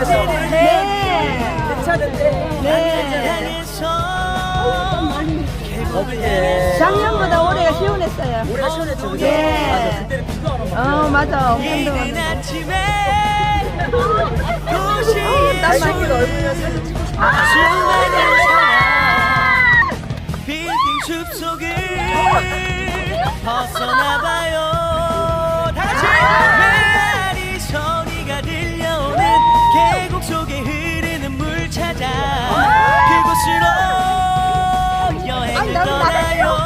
괜찮았어? 네, 네, 네. 네. 괜찮은데? 네. 작년보다 올해가 시원했어요. 올해 시원했죠. 네. 아, 그때는 비도 안 오고. 어, 그렇죠. 맞아. 오늘도 이른 아침에 도시 어, 얼굴 사진 찍고 싶어. 아! 수많은 속을 벗어나봐 속에 흐르는 물 찾아 그곳으로 여행을 떠나요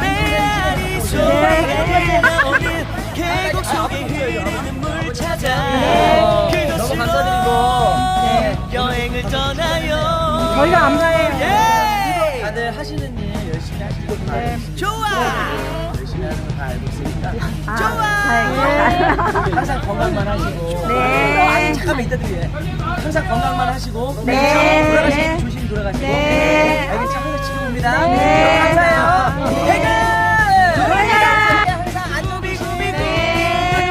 메아리 소리가 들려오는 계곡 속에 흐르는 물 찾아. 네. 여행을 떠나요. 저희가 감사해요. 예! 다들 하시는 일 열심히 알고 있습니다. 좋아. 열심히 하는 거 다 알고 있으니까. 아, 좋아. 다행이다. 항상 건강만 하시고. 네. 잠깐만 이따 드릴게. 항상 건강만 하시고. 네. 돌아가시고 조심 돌아가시고. 네. 알겠죠? 항상 지켜봅니다. 네. 감사해요. 네. 퇴근! 항상. 네.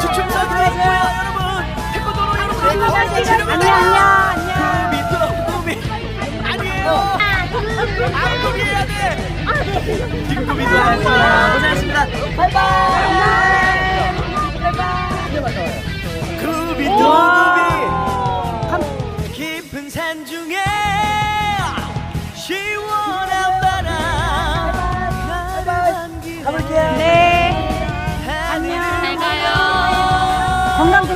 주춤사 여러분 태권도로 여러분 안녕, 안녕. 깊은 산 중에 시원한 바람 안기네 가볼게요. 네. 안녕 건강